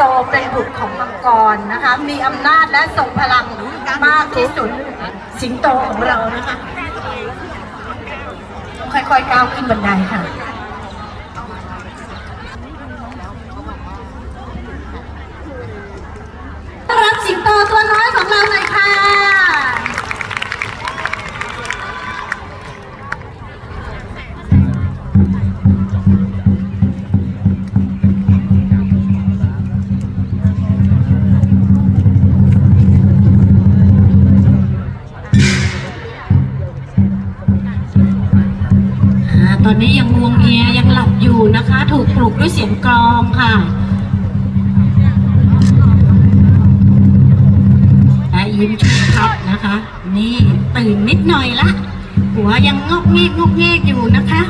โตเป็นบุตรของมังกรนะคะ มีอำนาจและทรงพลังมากที่สุดสิงโตของเรานะคะ ค่อยๆก้าวขึ้นบันไดค่ะ อ่าตอนนี้ยังงวงเงียยังหลับอยู่นะคะ ถูกปลุกด้วยเสียงกรองค่ะและยิ้มชุมพับนะคะ นี่ตื่นนิดหน่อยละ หัวยังงอกเงกงอกเงกอยู่นะคะ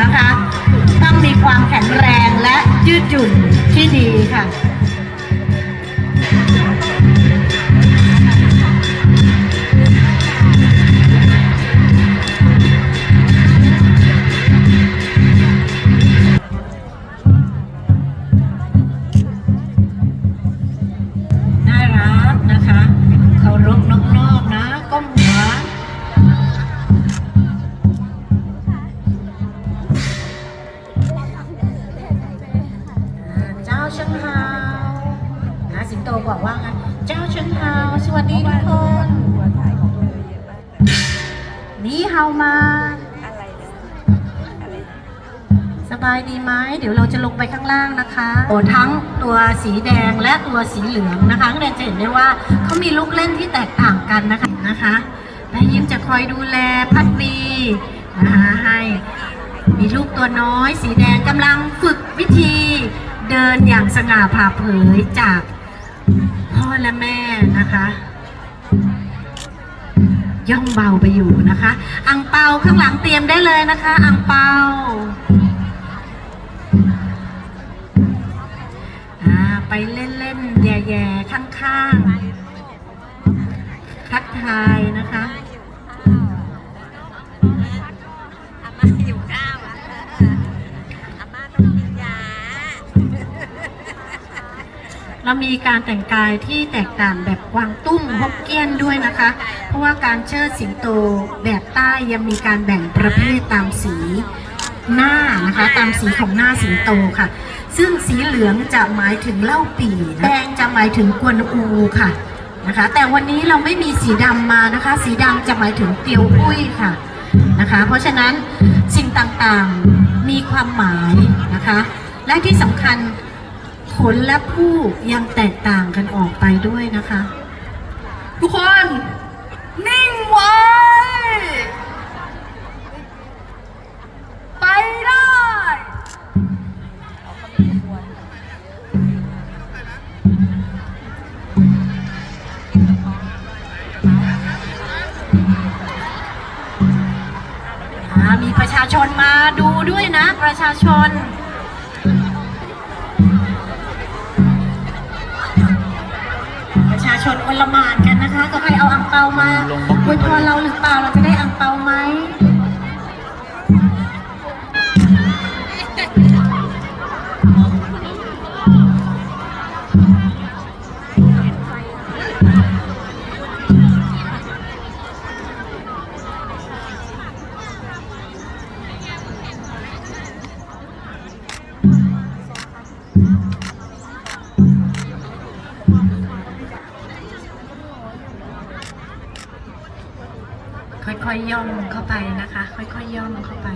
นะคะ ต้องมีความแข็งแรงและยืดหยุ่นที่ดีค่ะ เจ้าเชิงเฮานะสิงโตบอกว่าไงเจ้าเชิงเฮาสวัสดีทุกคนนี่เฮามาสบายดีไหมเดี๋ยวเราจะลงไปข้างล่างนะคะโอ้ทั้งตัวสีแดงและตัวสีเหลืองนะคะนักเรียนจะเห็นได้ว่าเขามีลูกเล่นที่แตกต่างกันนะคะนะคะแม่ยิ้มจะคอยดูแลพัดวีนะคะให้มีลูกตัวน้อย สีแดงกำลังฝึกวิธี เดินอย่างสง่าผ่าเผยจากพ่อและแม่นะคะ ย่องเบาไปอยู่นะคะ อังเปาข้างหลังเตรียมได้เลยนะคะ อังเปาอ่าไปเล่นๆแย่ๆข้างๆทักทายนะคะ เรามีการแต่งกายที่แตกต่างแบบกวางตุ้งฮกเกี้ยนด้วยนะคะ เพราะว่าการเชิดสิงโตแบบใต้ยังมีการแบ่งประเภทตามสีหน้านะคะ ตามสีของหน้าสิงโตค่ะ ซึ่งสีเหลืองจะหมายถึงเล่าปี่นะแดงจะหมายถึงกวนอูค่ะนะคะ แต่วันนี้เราไม่มีสีดำมานะคะ สีดำจะหมายถึงเตียวปุ้ยค่ะนะคะ เพราะฉะนั้นสิ่งต่างๆมีความหมายนะคะ และที่สำคัญ ผลและผู้ยังแตกต่างกันออกไปด้วยนะคะ ทุกคน นิ่งไว้ ไปได้ อ่ามีประชาชนมาดูด้วยนะ ประชาชน ชนอละมาดกันนะคะ ก็ใครเอาอ่างเปามาอวยพรเราหรือเปล่าเราจะได้อ่างเปาไหม ค่อยย่องลงเข้าไปนะคะ ค่อยๆย,ย่องลงเข้าไป